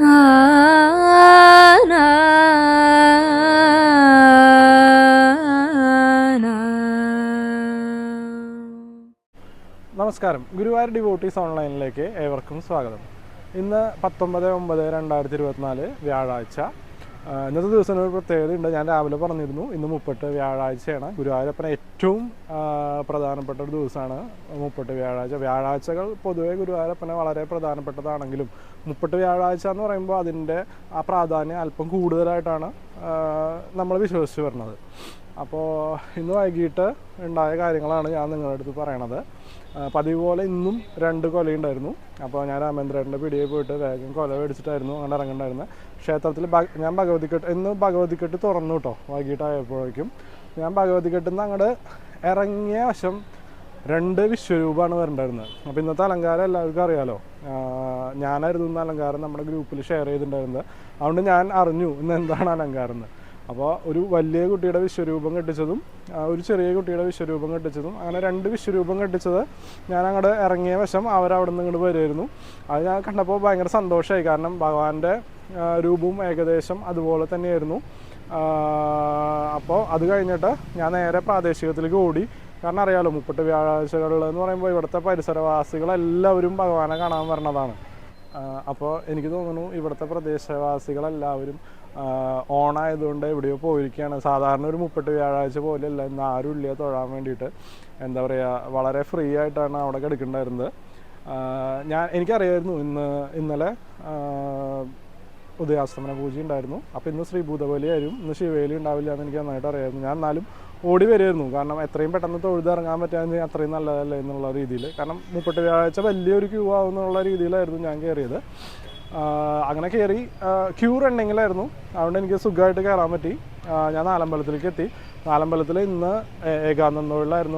നമസ്കാരം. ഗുരുവായൂർ ഡിവോട്ടീസ് ഓൺലൈനിലേക്ക് ഏവർക്കും സ്വാഗതം. ഇന്ന് പത്തൊമ്പത് ഒമ്പത് രണ്ടായിരത്തി ഇരുപത്തിനാല് വ്യാഴാഴ്ച ഇന്നത്തെ ദിവസം ഒരു പ്രത്യേകതയുണ്ട് ഞാൻ രാവിലെ പറഞ്ഞിരുന്നു ഇന്ന് മുപ്പട്ട് വ്യാഴാഴ്ചയാണ്. ഗുരുവായൂരപ്പന ഏറ്റവും പ്രധാനപ്പെട്ട ഒരു ദിവസമാണ് മുപ്പട്ട് വ്യാഴാഴ്ച. വ്യാഴാഴ്ചകൾ പൊതുവേ ഗുരുവായൂരപ്പന വളരെ പ്രധാനപ്പെട്ടതാണെങ്കിലും മുപ്പട്ട് വ്യാഴാഴ്ച എന്ന് പറയുമ്പോൾ അതിന്റെ ആ പ്രാധാന്യം അല്പം കൂടുതലായിട്ടാണ് നമ്മൾ വിശ്വസിച്ച് വരുന്നത്. അപ്പോൾ ഇന്ന് വൈകിട്ട് ഉണ്ടായ കാര്യങ്ങളാണ് ഞാൻ നിങ്ങളുടെ അടുത്ത് പറയണത്. പതിവ് പോലെ ഇന്നും രണ്ട് കൊലയുണ്ടായിരുന്നു. അപ്പോൾ ഞാൻ രാമേന്ദ്രേട്ടന്റെ പിടിയിൽ പോയിട്ട് വേഗം കൊല മേടിച്ചിട്ടായിരുന്നു അങ്ങനെ ഇറങ്ങണ്ടായിരുന്നത് ക്ഷേത്രത്തിൽ ഞാൻ ഭഗവതിക്കെട്ട് ഇന്ന് ഭഗവതിക്കെട്ട് തുറന്നു കേട്ടോ വൈകിട്ടായപ്പോഴേക്കും. ഞാൻ ഭഗവതിക്കെട്ടിൽ നിന്ന് അങ്ങോട്ട് ഇറങ്ങിയ വശം രണ്ട് വിശ്വരൂപമാണ് വരണ്ടായിരുന്നത് അപ്പോൾ ഇന്നത്തെ അലങ്കാരം എല്ലാവർക്കും അറിയാലോ. ഞാനായിരുന്നു അലങ്കാരം നമ്മുടെ ഗ്രൂപ്പിൽ ഷെയർ ചെയ്തിട്ടുണ്ടായിരുന്നത് അതുകൊണ്ട് ഞാൻ അറിഞ്ഞു ഇന്ന് എന്താണ് അലങ്കാരം എന്ന് അപ്പോൾ ഒരു വലിയ കുട്ടിയുടെ വിശ്വരൂപം കെട്ടിച്ചതും ഒരു ചെറിയ കുട്ടിയുടെ വിശ്വരൂപം കെട്ടിച്ചതും അങ്ങനെ രണ്ട് വിശ്വരൂപം കെട്ടിച്ചത് ഞാൻ അങ്ങോട്ട് ഇറങ്ങിയ വശം അവരവിടെ നിന്ന് ഇങ്ങോട്ട് വരുമായിരുന്നു അത് ഞാൻ കണ്ടപ്പോൾ ഭയങ്കര സന്തോഷമായി കാരണം ഭഗവാന്റെ രൂപവും ഏകദേശം അതുപോലെ തന്നെയായിരുന്നു. അപ്പോൾ അത് കഴിഞ്ഞിട്ട് ഞാൻ നേരെ പ്രാദേശികത്തിലേക്ക് ഓടി. കാരണം അറിയാലോ മുപ്പട്ട് വ്യാഴാഴ്ചകളിൽ എന്ന് പറയുമ്പോൾ ഇവിടുത്തെ പരിസരവാസികളെല്ലാവരും ഭഗവാനെ കാണാൻ വരണതാണ്. അപ്പോൾ എനിക്ക് തോന്നുന്നു ഇവിടുത്തെ പ്രദേശവാസികളെല്ലാവരും ഓണായതുകൊണ്ട് എവിടെയോ പോയിരിക്കുകയാണ്. സാധാരണ ഒരു മുപ്പട്ട് വ്യാഴാഴ്ച പോലെയല്ല ഇന്ന് ആരും ഇല്ല തൊഴാൻ വേണ്ടിയിട്ട്. എന്താ പറയുക വളരെ ഫ്രീ ആയിട്ടാണ് അവിടെ കിടക്കുന്നുണ്ടായിരുന്നത് ഞാൻ എനിക്കറിയായിരുന്നു ഇന്ന് ഇന്നലെ ഉദയാസ്തമന പൂജ ഉണ്ടായിരുന്നു. അപ്പോൾ ഇന്ന് ശ്രീ ഭൂതബലിയായിരുന്നു ഇന്ന് ശിവേലി ഉണ്ടാവില്ല എന്ന് എനിക്ക് നന്നായിട്ട് അറിയായിരുന്നു. ഞാൻ എന്നാലും ഓടി വരുമായിരുന്നു കാരണം എത്രയും പെട്ടെന്ന് തൊഴുതിറങ്ങാൻ പറ്റാമെന്ന് അത്രയും നല്ലതല്ലേ എന്നുള്ള രീതിയിൽ കാരണം മുപ്പട്ട് വ്യാഴാഴ്ച വലിയൊരു ക്യൂ ആവുന്നുള്ള രീതിയിലായിരുന്നു ഞാൻ കയറിയത്. അങ്ങനെ കയറി ക്യൂ റണ്ണിങ്ങിലായിരുന്നു അതുകൊണ്ട് എനിക്ക് സുഖമായിട്ട് കയറാൻ പറ്റി. ഞാൻ നാലമ്പലത്തിലേക്ക് എത്തി. നാലമ്പലത്തിൽ ഇന്ന് ഏ-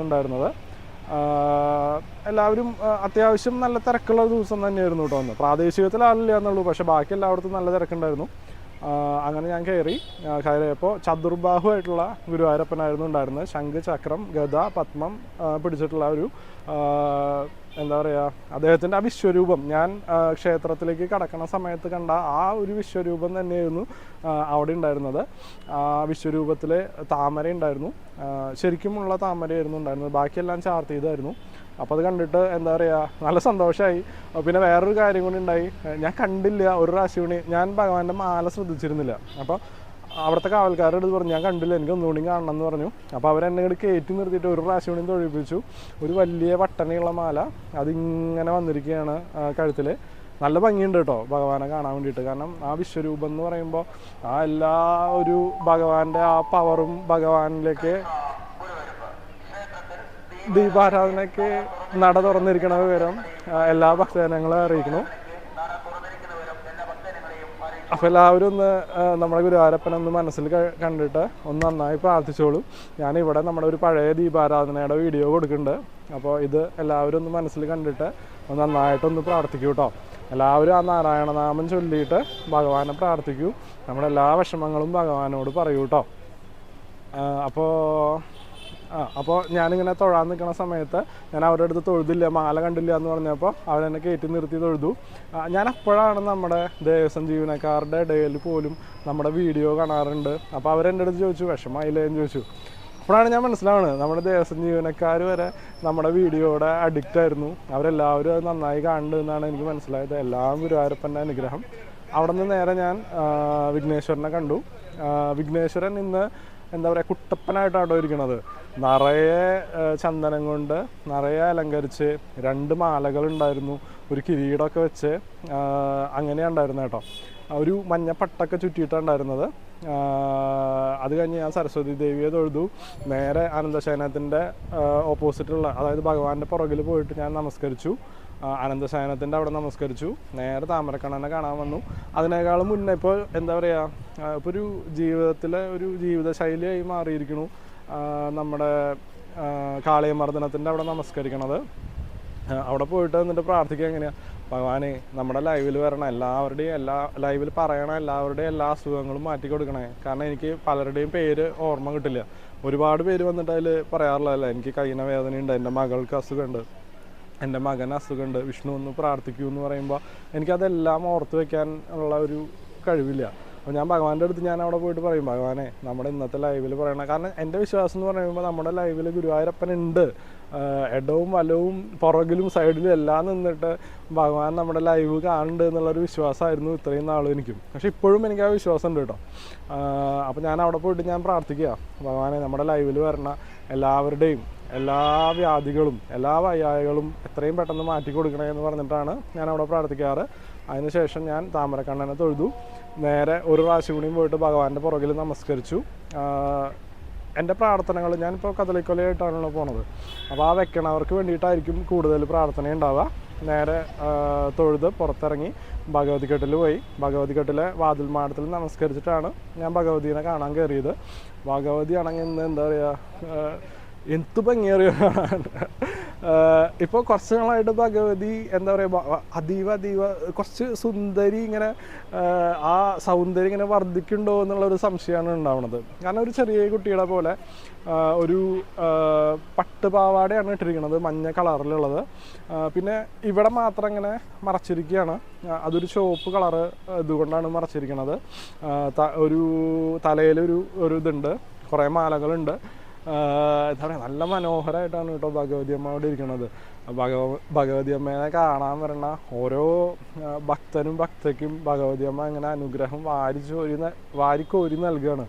ഉണ്ടായിരുന്നത്. എല്ലാവരും അത്യാവശ്യം നല്ല തിരക്കുള്ള ദിവസം തന്നെയായിരുന്നു കേട്ടോ അന്ന്. പ്രാദേശികത്തിൽ ആളില്ല എന്നുള്ളൂ പക്ഷേ ബാക്കി എല്ലായിടത്തും നല്ല തിരക്കുണ്ടായിരുന്നു. അങ്ങനെ ഞാൻ കയറി കയറിയപ്പോൾ ചതുർബാഹു ആയിട്ടുള്ള ഗുരുവായൂരപ്പനായിരുന്നു ഉണ്ടായിരുന്നത്. ശംഖ് ചക്രം ഗദ പത്മം പിടിച്ചിട്ടുള്ള ഒരു എന്താ പറയുക അദ്ദേഹത്തിന്റെ ആ വിശ്വരൂപം ഞാൻ ക്ഷേത്രത്തിലേക്ക് കടക്കണ സമയത്ത് കണ്ട ആ ഒരു വിശ്വരൂപം തന്നെയായിരുന്നു അവിടെ ഉണ്ടായിരുന്നത്. ആ വിശ്വരൂപത്തിൽ താമര ഉണ്ടായിരുന്നു. ശരിക്കുമുള്ള താമരയായിരുന്നു ഉണ്ടായിരുന്നത്. ബാക്കിയെല്ലാം ചാർത്തിയതായിരുന്നു അപ്പോൾ അത് കണ്ടിട്ട് എന്താ പറയുക നല്ല സന്തോഷമായി പിന്നെ വേറൊരു കാര്യം കൂടി ഉണ്ടായി. ഞാൻ കണ്ടില്ല ഒരു പ്രാവശ്യം ഞാൻ ഭഗവാന്റെ മാല ശ്രദ്ധിച്ചിരുന്നില്ല. അപ്പോൾ അവിടുത്തെ കാവൽക്കാരുടെ അടുത്ത് പറഞ്ഞു ഞാൻ കണ്ടില്ല എനിക്ക് ഒന്നുകൂടി കാണണം എന്ന് പറഞ്ഞു. അപ്പോൾ അവരെന്നെ ഇങ്ങോട്ട് കയറ്റി നിർത്തിയിട്ട് ഒരു പ്രാവശ്യം കൂടി തൊഴിപ്പിച്ചു. ഒരു വലിയ വട്ടനയുള്ള മാല. അതിങ്ങനെ വന്നിരിക്കുകയാണ് കഴുത്തിൽ നല്ല ഭംഗിയുണ്ട് കേട്ടോ ഭഗവാനെ കാണാൻ വേണ്ടിയിട്ട്. കാരണം ആ വിശ്വരൂപം എന്ന് പറയുമ്പോൾ ആ എല്ലാ ഒരു ഭഗവാന്റെ ആ പവറും ഭഗവാനിലേക്ക് ദീപാരാധനയ്ക്ക് നട തുറന്നിരിക്കണ വിവരം എല്ലാ ഭക്തജനങ്ങളെ അറിയിക്കുന്നു. അപ്പം എല്ലാവരും ഒന്ന് നമ്മുടെ ഗുരുവായൂരപ്പനെ ഒന്ന് മനസ്സിൽ കണ്ടിട്ട് ഒന്ന് നന്നായി പ്രാർത്ഥിച്ചോളൂ. ഞാനിവിടെ നമ്മുടെ ഒരു പഴയ ദീപാരാധനയുടെ വീഡിയോ കൊടുക്കുന്നുണ്ട്. അപ്പോൾ ഇത് എല്ലാവരും ഒന്ന് മനസ്സിൽ കണ്ടിട്ട് ഒന്ന് നന്നായിട്ടൊന്ന് പ്രാർത്ഥിക്കൂ കേട്ടോ എല്ലാവരും ആ നാരായണനാമം ചൊല്ലിയിട്ട് ഭഗവാനെ പ്രാർത്ഥിക്കൂ. നമ്മുടെ എല്ലാ വിഷമങ്ങളും ഭഗവാനോട് പറയൂ കേട്ടോ അപ്പോൾ ആ അപ്പോൾ ഞാനിങ്ങനെ തൊഴാൻ നിൽക്കുന്ന സമയത്ത് ഞാൻ അവരുടെ അടുത്ത് തൊഴുതില്ല മാല കണ്ടില്ല എന്ന് പറഞ്ഞപ്പോൾ അവരെന്നെ കയറ്റി നിർത്തി തൊഴുതു. ഞാൻ അപ്പോഴാണ് നമ്മുടെ ദേവസ്വം ജീവനക്കാരുടെ ഇടയിൽ പോലും നമ്മുടെ വീഡിയോ കാണാറുണ്ട്. അപ്പോൾ അവരെന്റെ അടുത്ത് ചോദിച്ചു വിഷമായില്ലേ എന്ന് ചോദിച്ചു. അപ്പോഴാണ് ഞാൻ മനസ്സിലാവുന്നത് നമ്മുടെ ദേവസ്വം ജീവനക്കാർ വരെ നമ്മുടെ വീഡിയോയുടെ അഡിക്റ്റ് ആയിരുന്നു. അവരെല്ലാവരും അത് നന്നായി കാണുന്നുണ്ട് എന്നാണ് എനിക്ക് മനസ്സിലായത്. എല്ലാം ഗുരുവായൂരപ്പന്റെ അനുഗ്രഹം. അവിടെ നിന്ന് നേരെ ഞാൻ വിഘ്നേശ്വരനെ കണ്ടു. വിഘ്നേശ്വരൻ ഇന്ന് എന്താ പറയുക കുട്ടപ്പനായിട്ടാണ് ഇരിക്കണത്? നിറയെ ചന്ദനം കൊണ്ട് നിറയെ അലങ്കരിച്ച് രണ്ട് മാലകൾ ഉണ്ടായിരുന്നു. ഒരു കിരീടമൊക്കെ വെച്ച് അങ്ങനെ അങ്ങനെയാണ് ഉണ്ടായിരുന്നത് കേട്ടോ ഒരു മഞ്ഞ പട്ടൊക്കെ ചുറ്റിയിട്ടുണ്ടായിരുന്നത് അത് കഴിഞ്ഞ് ഞാൻ സരസ്വതി ദേവിയെ തൊഴുതു. നേരെ അനന്തശയനത്തിന്റെ ഓപ്പോസിറ്റുള്ള അതായത് ഭഗവാന്റെ പുറകിൽ പോയിട്ട് ഞാൻ നമസ്കരിച്ചു. അനന്തശയനത്തിന്റെ അവിടെ നമസ്കരിച്ചു. നേരെ താമരക്കണ്ണനെ കാണാൻ വന്നു. അതിനേക്കാളും മുന്നേ ഇപ്പോൾ എന്താ പറയുക ഇപ്പോൾ ഒരു ജീവിതത്തിലെ ഒരു ജീവിതശൈലിയായി മാറിയിരിക്കുന്നു. നമ്മുടെ കാളിയമർദ്ദനത്തിന്റെ അവിടെ നമസ്കരിക്കണത്. അവിടെ പോയിട്ട് എന്നിട്ട് പ്രാർത്ഥിക്കുക എങ്ങനെയാ? ഭഗവാനെ നമ്മുടെ ലൈവിൽ വരണം. എല്ലാവരുടെയും എല്ലാ ലൈവിൽ പറയണ. എല്ലാവരുടെയും എല്ലാ അസുഖങ്ങളും മാറ്റി കൊടുക്കണേ. കാരണം എനിക്ക് പലരുടെയും പേര് ഓർമ്മ കിട്ടില്ല. ഒരുപാട് പേര് വന്നിട്ട് അതിൽ പറയാറുള്ളതല്ല എനിക്ക് കൈന വേദനയുണ്ട് എന്റെ മകൾക്ക് അസുഖമുണ്ട് എന്റെ മകൻ അസുഖമുണ്ട് വിഷ്ണു ഒന്ന് പ്രാർത്ഥിക്കൂ എന്ന് പറയുമ്പോൾ എനിക്കതെല്ലാം ഓർത്ത് വെക്കാൻ ഉള്ള ഒരു കഴിവില്ല. അപ്പോൾ ഞാൻ ഭഗവാന്റെ അടുത്ത് ഞാൻ അവിടെ പോയിട്ട് പറയും ഭഗവാനെ നമ്മുടെ ഇന്നത്തെ ലൈവിൽ പറയണം കാരണം എന്റെ വിശ്വാസം എന്ന് പറയുമ്പോൾ നമ്മുടെ ലൈവിൽ ഗുരുവായൂരപ്പൻ ഉണ്ട്. ഇടവും വലവും പുറകിലും സൈഡിലും എല്ലാം നിന്നിട്ട് ഭഗവാൻ നമ്മുടെ ലൈവ് കാണുന്നുണ്ട് എന്നുള്ളൊരു വിശ്വാസമായിരുന്നു ഇത്രയും നാളും എനിക്കും. പക്ഷെ ഇപ്പോഴും എനിക്ക് ആ വിശ്വാസം ഉണ്ട് കേട്ടോ അപ്പോൾ ഞാൻ അവിടെ പോയിട്ട് ഞാൻ പ്രാർത്ഥിക്കുക. ഭഗവാനെ നമ്മുടെ ലൈവിൽ വരണ എല്ലാവരുടെയും എല്ലാ വ്യാധികളും എല്ലാ വയ്യായകളും എത്രയും പെട്ടെന്ന് മാറ്റി കൊടുക്കണേ എന്ന് പറഞ്ഞിട്ടാണ് ഞാൻ അവിടെ പ്രാർത്ഥിക്കാറ്. അതിനുശേഷം ഞാൻ താമരക്കണ്ണനെ തൊഴുതു. നേരെ ഒരു പ്രാവശ്യം കൂടിയും പോയിട്ട് ഭഗവാന്റെ പുറകിൽ നമസ്കരിച്ചു. എന്റെ പ്രാർത്ഥനകൾ ഞാനിപ്പോൾ കഥലിക്കൊലയായിട്ടാണല്ലോ പോണത്. അപ്പോൾ ആ വെക്കണവർക്ക് വേണ്ടിയിട്ടായിരിക്കും കൂടുതൽ പ്രാർത്ഥന ഉണ്ടാവുക. നേരെ തൊഴുത് പുറത്തിറങ്ങി ഭഗവതി കെട്ടിൽ പോയി. ഭഗവതി കെട്ടിലെ വാതിൽ മാടത്തിൽ നമസ്കരിച്ചിട്ടാണ് ഞാൻ ഭഗവതിനെ കാണാൻ കയറിയത്. ഭഗവതി ആണെങ്കിൽ എന്താ പറയുക എന്ത് ഭംഗിയേറിയ ഇപ്പോൾ കുറച്ച് നാളായിട്ട് ഭഗവതി എന്താ പറയുക അതീവ അതീവ കുറച്ച് സുന്ദരി ഇങ്ങനെ ആ, സൗന്ദര്യം ഇങ്ങനെ വർദ്ധിക്കുന്നുണ്ടോ എന്നുള്ള ഒരു സംശയമാണ് ഉണ്ടാവുന്നത് കാരണം ഒരു ചെറിയ കുട്ടിയുടെ പോലെ ഒരു പട്ട് പാവാടയാണ് ഇട്ടിരിക്കുന്നത് മഞ്ഞ കളറിലുള്ളത്. പിന്നെ ഇവിടെ മാത്രം ഇങ്ങനെ മറച്ചിരിക്കുകയാണ്. അതൊരു ചുവപ്പ് കളറ് ഇതുകൊണ്ടാണ് മറച്ചിരിക്കുന്നത് ഒരു തലയിലൊരു ഒരു ഇതുണ്ട്. കുറേ മാലകളുണ്ട്. എന്താ പറയുക നല്ല മനോഹരമായിട്ടാണ് കേട്ടോ ഭഗവതി അമ്മ അവിടെ ഇരിക്കുന്നത് ഭഗവ ഭഗവതി അമ്മേനെ കാണാൻ വരണ ഓരോ ഭക്തനും ഭക്തയ്ക്കും ഭഗവതി അമ്മ ഇങ്ങനെ അനുഗ്രഹം വാരി ചോരി ന- വാരിക്കോരി നൽകുകയാണ്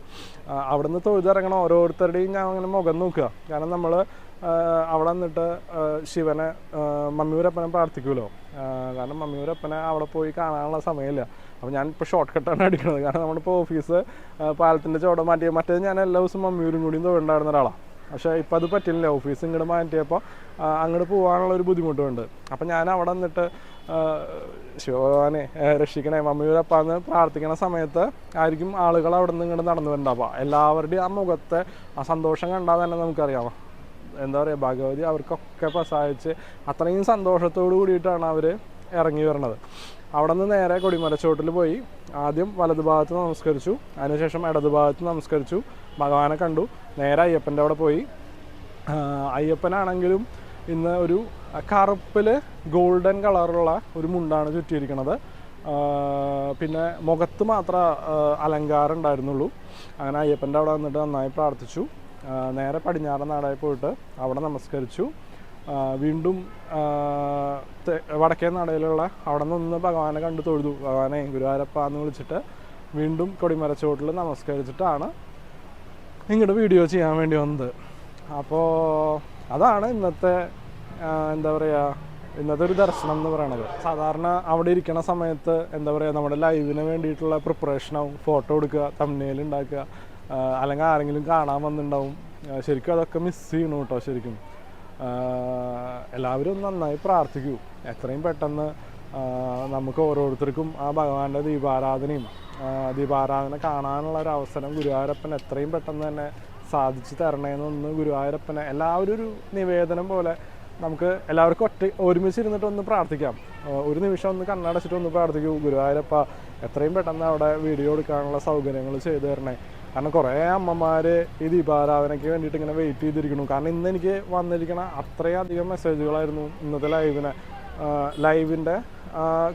അവിടുന്ന് തൊഴുതിറങ്ങണ ഓരോരുത്തരുടെയും ഞാൻ അങ്ങനെ മുഖം നോക്കുക. കാരണം നമ്മൾ അവിടെ നിന്നിട്ട് ശിവനെ മമ്മിയൂരപ്പനെ പ്രാർത്ഥിക്കുമല്ലോ കാരണം മമ്മിയൂരപ്പനെ അവിടെ പോയി കാണാനുള്ള സമയമില്ല. അപ്പോൾ ഞാൻ ഇപ്പോൾ ഷോർട്ട് കട്ടാണ് അടിക്കുന്നത് കാരണം നമ്മളിപ്പോൾ ഓഫീസ് പാലത്തിന്റെ ചോട മാറ്റിയ മറ്റേ ഞാൻ എല്ലാ ദിവസവും മമ്മിയൂരും കൂടിയും തൊഴിലുണ്ടായിരുന്ന ഒരാളാണ് പക്ഷേ ഇപ്പം അത് പറ്റില്ല. ഓഫീസ് ഇങ്ങോട്ട് മാറ്റിയപ്പോൾ അങ്ങോട്ട് പോകാനുള്ള ഒരു ബുദ്ധിമുട്ടുണ്ട് അപ്പം ഞാൻ അവിടെ നിന്നിട്ട് ശിവനെ രക്ഷിക്കണേ. മമ്മിയൂരപ്പാന്ന് പ്രാർത്ഥിക്കുന്ന സമയത്ത് ആയിരിക്കും ആളുകൾ അവിടെ നിന്ന് ഇങ്ങോട്ട് നടന്നു വരണ്ടാവുക എല്ലാവരുടെയും ആ മുഖത്തെ ആ സന്തോഷം കണ്ടാൽ തന്നെ നമുക്കറിയാം എന്താ പറയുക ഭഗവതി അവർക്കൊക്കെ പ്രസാദിച്ച് അത്രയും സന്തോഷത്തോടു കൂടിയിട്ടാണ് അവർ ഇറങ്ങി വരണത്. അവിടെ നിന്ന് നേരെ കൊടിമരച്ചോട്ടിൽ പോയി. ആദ്യം വലതുഭാഗത്ത് നമസ്കരിച്ചു. അതിനുശേഷം ഇടതുഭാഗത്ത് നമസ്കരിച്ചു. ഭഗവാനെ കണ്ടു. നേരെ അയ്യപ്പന്റെ അവിടെ പോയി. അയ്യപ്പനാണെങ്കിലും ഇന്ന് ഒരു കറുപ്പിൽ ഗോൾഡൻ കളറുള്ള ഒരു മുണ്ടാണ് ചുറ്റിയിരിക്കുന്നത് പിന്നെ മുഖത്ത് മാത്രം അലങ്കാരം ഉണ്ടായിരുന്നുള്ളൂ. അങ്ങനെ അയ്യപ്പന്റെ അവിടെ വന്നിട്ട് നന്നായി പ്രാർത്ഥിച്ചു. നേരെ പടിഞ്ഞാറൻ നാടായി പോയിട്ട് അവിടെ നമസ്കരിച്ചു. വീണ്ടും വടക്കേ നടയിലുള്ള അവിടെ നിന്ന് ഭഗവാനെ കണ്ടു തൊഴുതു. ഭഗവാനെ ഗുരുവാരപ്പ എന്ന് വിളിച്ചിട്ട് വീണ്ടും കൊടിമരച്ചോട്ടിൽ നമസ്കരിച്ചിട്ടാണ് ഇങ്ങോട്ട് വീഡിയോ ചെയ്യാൻ വേണ്ടി വന്നത്. അപ്പോൾ അതാണ് ഇന്നത്തെ എന്താ പറയുക ഇന്നത്തെ ഒരു ദർശനം എന്ന് പറയണത്. സാധാരണ അവിടെ ഇരിക്കണ സമയത്ത് എന്താ പറയുക നമ്മുടെ ലൈവിന് വേണ്ടിയിട്ടുള്ള പ്രിപ്പറേഷനാവും ഫോട്ടോ എടുക്കുക തമ്മിൽ ഉണ്ടാക്കുക അല്ലെങ്കിൽ ആരെങ്കിലും കാണാൻ വന്നിട്ടുണ്ടാവും. ശരിക്കും അതൊക്കെ മിസ് ചെയ്യണു കേട്ടോ ശരിക്കും. എല്ലാവരും നന്നായി പ്രാർത്ഥിക്കൂ. എത്രയും പെട്ടെന്ന് നമുക്ക് ഓരോരുത്തർക്കും ആ ഭഗവാന്റെ ദീപാരാധനയും ദീപാരാധന കാണാനുള്ള ഒരു അവസരം ഗുരുവായൂരപ്പൻ എത്രയും പെട്ടെന്ന് തന്നെ സാധിച്ചു തരണേന്നൊന്ന് ഗുരുവായൂരപ്പനെ എല്ലാവരും ഒരു നിവേദനം പോലെ നമുക്ക് എല്ലാവർക്കും ഒറ്റ ഒരുമിച്ച് ഇരുന്നിട്ട് ഒന്ന് പ്രാർത്ഥിക്കാം ഒരു നിമിഷം ഒന്ന് കണ്ണടച്ചിട്ട് ഒന്ന് പ്രാർത്ഥിക്കൂ. ഗുരുവായൂരപ്പ എത്രയും പെട്ടെന്ന് അവിടെ വീഡിയോ എടുക്കാനുള്ള സൗകര്യങ്ങൾ ചെയ്തു തരണേ. കാരണം കുറേ അമ്മമാർ ഈ ദീപാരാധനയ്ക്ക് വേണ്ടിയിട്ട് ഇങ്ങനെ വെയിറ്റ് ചെയ്തിരിക്കുന്നു. കാരണം ഇന്ന് എനിക്ക് വന്നിരിക്കുന്ന അത്രയധികം മെസ്സേജുകളായിരുന്നു ഇന്നത്തെ ലൈവിനെ ലൈവിന്റെ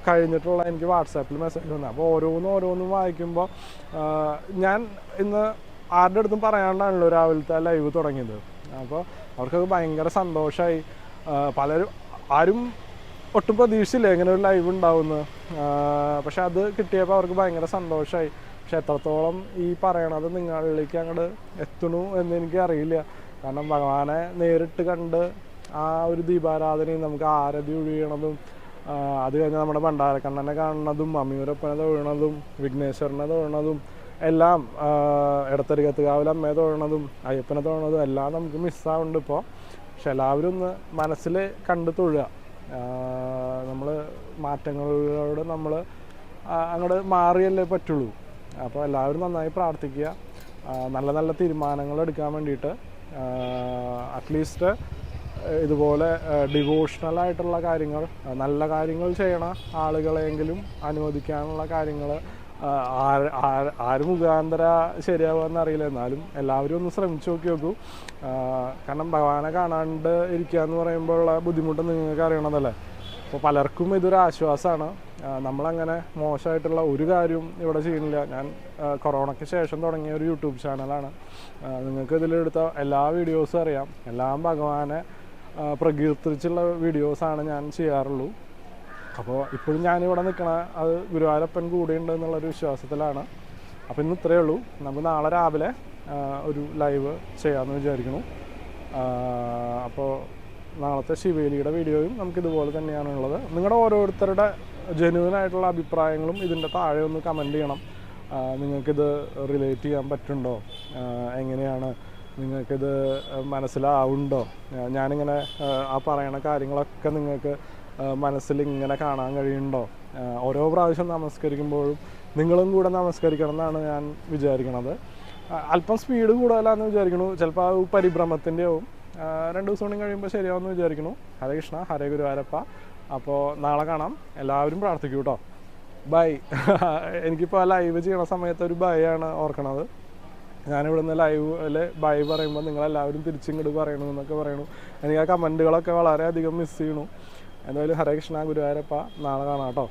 കഴിഞ്ഞിട്ടുള്ള എനിക്ക് വാട്സാപ്പിൽ മെസ്സേജ് വന്നത് അപ്പോൾ ഓരോന്നും ഓരോന്നും വായിക്കുമ്പോൾ ഞാൻ ഇന്ന് ആരുടെ അടുത്തും പറയാണ്ടാണല്ലോ രാവിലത്തെ ലൈവ് തുടങ്ങിയത്. അപ്പോൾ അവർക്കൊക്കെ ഭയങ്കര സന്തോഷമായി പലരും ആരും ഒട്ടും പ്രതീക്ഷിച്ചില്ല ഇങ്ങനെ ഒരു ലൈവ് ഉണ്ടാവുമെന്ന് പക്ഷെ അത് കിട്ടിയപ്പോൾ അവർക്ക് ഭയങ്കര സന്തോഷമായി പക്ഷെ എത്രത്തോളം ഈ പറയണത് നിങ്ങളിലേക്ക് അങ്ങോട്ട് എത്തണു എന്ന് എനിക്ക് അറിയില്ല. കാരണം ഭഗവാനെ നേരിട്ട് കണ്ട് ആ ഒരു ദീപാരാധനയും നമുക്ക് ആരതി ഒഴിയണതും അത് കഴിഞ്ഞ് നമ്മുടെ ഭണ്ഡാരക്കണ്ണനെ കാണുന്നതും അമ്മിയൂരപ്പനെ തൊഴണതും വിഘ്നേശ്വരനെ തൊഴണതും എല്ലാം ആ, ഇടത്തരികത്തുകാവിലെ അമ്മയെ തൊഴണതും അയ്യപ്പനെ തൊഴണതും എല്ലാം നമുക്ക് മിസ്സാവുന്നുണ്ട് ഇപ്പോൾ പക്ഷെ എല്ലാവരും ഒന്ന് മനസ്സിൽ കണ്ട് തൊഴുക. നമ്മൾ മാറ്റങ്ങളോട് നമ്മൾ അങ്ങോട്ട് മാറിയല്ലേ പറ്റുള്ളൂ. അപ്പോൾ എല്ലാവരും നന്നായി പ്രാർത്ഥിക്കുക. നല്ല നല്ല തീരുമാനങ്ങൾ എടുക്കാൻ വേണ്ടിയിട്ട് അറ്റ്ലീസ്റ്റ് ഇതുപോലെ ഡിവോഷണൽ ആയിട്ടുള്ള കാര്യങ്ങൾ നല്ല കാര്യങ്ങൾ ചെയ്യണ ആളുകളെങ്കിലും അനുവദിക്കാനുള്ള കാര്യങ്ങൾ ആര് ആര് മുഖാന്തര ശരിയാവുമെന്ന് അറിയില്ല. എന്നാലും എല്ലാവരും ഒന്ന് ശ്രമിച്ചു നോക്കി നോക്കൂ. കാരണം ഭഗവാനെ കാണാണ്ട് ഇരിക്കുക എന്ന് പറയുമ്പോഴുള്ള ബുദ്ധിമുട്ട് നിങ്ങൾക്ക് അറിയണതല്ലേ അപ്പോൾ പലർക്കും ഇതൊരു ആശ്വാസമാണ്. നമ്മളങ്ങനെ മോശമായിട്ടുള്ള ഒരു കാര്യവും ഇവിടെ ചെയ്യുന്നില്ല. ഞാൻ കൊറോണയ്ക്ക് ശേഷം തുടങ്ങിയ ഒരു യൂട്യൂബ് ചാനലാണ്. നിങ്ങൾക്ക് ഇതിലെടുത്ത എല്ലാ വീഡിയോസും അറിയാം. എല്ലാം ഭഗവാനെ പ്രകീർത്തിച്ചുള്ള വീഡിയോസാണ് ഞാൻ ചെയ്യാറുള്ളൂ. അപ്പോൾ ഇപ്പോഴും ഞാനിവിടെ നിൽക്കണ അത് ഗുരുവായൂരപ്പൻ കൂടെയുണ്ട് എന്നുള്ളൊരു വിശ്വാസത്തിലാണ്. അപ്പോൾ ഇന്ന് ഇത്രയേ ഉള്ളൂ. നമുക്ക് നാളെ രാവിലെ ഒരു ലൈവ് ചെയ്യാമെന്ന് വിചാരിക്കുന്നു. അപ്പോൾ നാളത്തെ ശിവേലിയുടെ വീഡിയോയും നമുക്ക് ഇതുപോലെ തന്നെയാണുള്ളത്. നിങ്ങളുടെ ഓരോരുത്തരുടെ ജെന്യൂൻ ആയിട്ടുള്ള അഭിപ്രായങ്ങളും ഇതിന്റെ താഴെ ഒന്ന് കമന്റ് ചെയ്യണം. നിങ്ങൾക്കിത് റിലേറ്റ് ചെയ്യാൻ പറ്റുണ്ടോ? എങ്ങനെയാണ് നിങ്ങൾക്കിത് മനസ്സിലാവുണ്ടോ? ഞാനിങ്ങനെ ആ, പറയണ കാര്യങ്ങളൊക്കെ നിങ്ങൾക്ക് മനസ്സിൽ ഇങ്ങനെ കാണാൻ കഴിയുന്നുണ്ടോ? ഓരോ പ്രാവശ്യം നമസ്കരിക്കുമ്പോഴും നിങ്ങളും കൂടെ നമസ്കരിക്കണം എന്നാണ് ഞാൻ വിചാരിക്കണത്. അല്പം സ്പീഡ് കൂടുതലാണെന്ന് വിചാരിക്കണു ചിലപ്പോൾ ആ പരിഭ്രമത്തിന്റെയാവും പരിഭ്രമത്തിന്റെ രണ്ട് ദിവസം കൂടി കഴിയുമ്പോൾ ശരിയാവുമെന്ന് വിചാരിക്കണു ഹരേ കൃഷ്ണ ഹരേ ഗുരുവാരപ്പ അപ്പോൾ നാളെ കാണാം. എല്ലാവരും പ്രാർത്ഥിക്കൂ കേട്ടോ ബൈ. എനിക്കിപ്പോൾ ലൈവ് ചെയ്യണ സമയത്ത് ഒരു ബൈ ആണ് ഓർക്കണത്. ഞാനിവിടെ നിന്ന് ലൈവിൽ ബൈ പറയുമ്പോൾ നിങ്ങളെല്ലാവരും തിരിച്ചിങ്ങോട്ട് പറയണമെന്നൊക്കെ പറയണു. എനിക്ക് ആ കമന്റുകളൊക്കെ വളരെയധികം മിസ് ചെയ്യണു. എന്തായാലും ഹരേ കൃഷ്ണ ഗുരുവായൂരപ്പ. നാളെ കാണാം കേട്ടോ